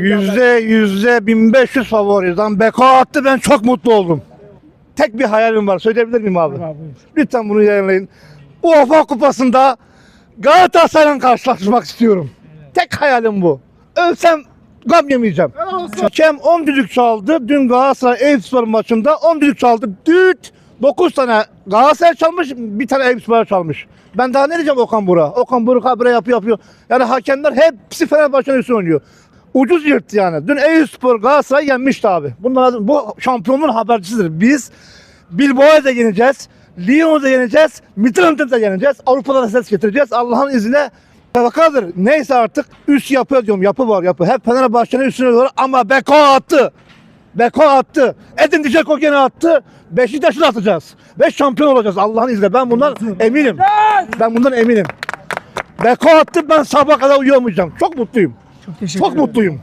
Yüzde yüzde 1500 favoriyiz. Beko attı ben çok mutlu oldum. Tek bir hayalim var. Söyleyebilir miyim abi? Lütfen bunu yayınlayın. UEFA kupasında Galatasaray'la karşılaşmak istiyorum. Tek hayalim bu. Ölsem gam yemeyeceğim. Hakem 10 düdük çaldı. Dün Galatasaray Eyüpspor maçında 10 düdük çaldı. Düt 9 tane Galatasaray çalmış, bir tane Eyüpspor çalmış. Ben daha ne diyeceğim Okan Buruk? Okan Buruk habire yapıyor yapıyor. Yani hakemler hepsi Fenerbahçe'nin üstüne oynuyor. Ucuz yırttı yani. Dün Eyüpspor Galatasaray yenmişti abi. Bunlar, bu şampiyonluğun habercisidir. Biz Bilbao'yu da yeneceğiz. Lyon'u da yeneceğiz. Midtjylland'ı da yeneceğiz. Avrupa'da da ses getireceğiz. Allah'ın izniyle Bakadır. Neyse artık üst yapı diyorum. Yapı var yapı. Hep Fenerbahçe'nin üstüne doğru ama Beko attı. Beko attı. Edin Dzeko gene attı. Beşiktaş'ı atacağız. Ve şampiyon olacağız Allah'ın izniyle. Ben bundan eminim. Ben bundan eminim. Beko attı ben sabah kadar uyuyamayacağım. Çok mutluyum. Çok teşekkür Çok ederim. mutluyum.